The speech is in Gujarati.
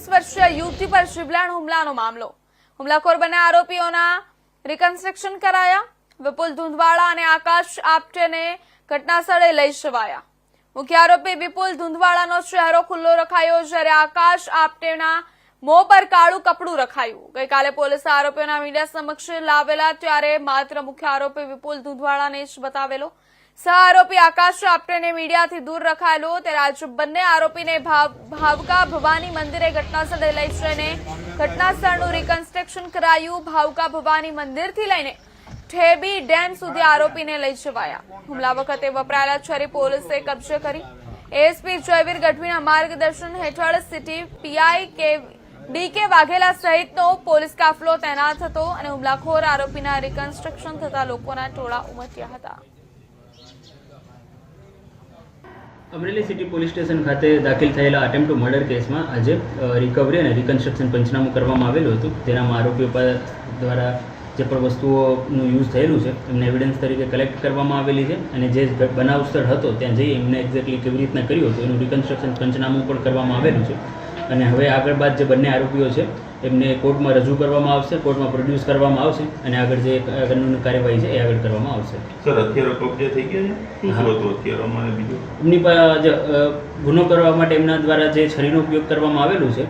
ચોવીસ વર્ષીય યુવતી પર શિવલાણ હુમલાનો મામલો. હુમલાખોર બંને આરોપીઓના રિકન્સ્ટ્રક્શન કરાયા. વિપુલ ધુંધવાળા અને આકાશ આપટેને ઘટનાસ્થળે લઈ જવાયા મુખ્ય આરોપી વિપુલ ધુંધવાળાનો ચહેરો ખુલ્લો રખાયો જ્યારે આકાશ આપટેના મોં પર કાળું કપડું રખાયું. ગઈકાલે પોલીસે આરોપીઓના મીડિયા સમક્ષ લાવેલા ત્યારે માત્ર મુખ્ય આરોપી વિપુલ ધુંધવાળાને જ બતાવેલો. સહ આરોપી આકાશ આપટેને મીડિયાથી દૂર રખાયેલો ત્યારે આજ બંને આરોપીને ભાવ- ભાવકા ભવાની મંદિરે ઘટનાસ્થળે લઈ જઈને ઘટના સ્થળનું રિકન્સ્ટ્રક્શન કરાયું. ભાવકા ભવાની મંદિરથી લઈને ઠેબી ડેમ સુધી આરોપીને લઈ જવાયા. હુમલા વખતે વપરાયેલા છરી પોલીસે કબજે કરી. એએસપી જયવીર ગઢવીના માર્ગદર્શન હેઠળ city PI K DK Vaghela સહિતનો પોલીસ કાફલો તૈનાત હતો અને હુમલાખોર આરોપીના રિકન્સ્ટ્રક્શન થતા લોકોના ટોળા ઉમટ્યા હતા. અમરેલી સિટી પોલીસ સ્ટેશન ખાતે દાખલ થયેલા અટેમ્પ મર્ડર કેસમાં આજે રિકવરી અને રિકન્સ્ટ્રક્શન પંચનામું કરવામાં આવેલું હતું. તેનામાં આરોપીઓ દ્વારા જે પણ વસ્તુઓનું યુઝ થયેલું છે, એમને એવિડન્સ તરીકે કલેક્ટ કરવામાં આવેલી છે અને જે બનાવ સ્થળ હતો, ત્યાં જઈ એમને એક્ઝેક્ટલી કેવી રીતના કર્યું હતું, એનું રિકન્સ્ટ્રક્શન પંચનામું પણ કરવામાં આવેલું છે. અને હવે આગળ બાદ જે બંને આરોપીઓ છે એમને કોર્ટમાં રજૂ કરવામાં આવશે કોર્ટમાં પ્રોડ્યુસ કરવામાં આવશે અને આગળ જે કાનૂની કાર્યવાહી છે એ આગળ કરવામાં આવશે. સર હથિયારો કબજે થઈ ગયા છે? એમની જે ગુનો કરવા માટે એમના દ્વારા જે છરીનો ઉપયોગ કરવામાં આવેલું છે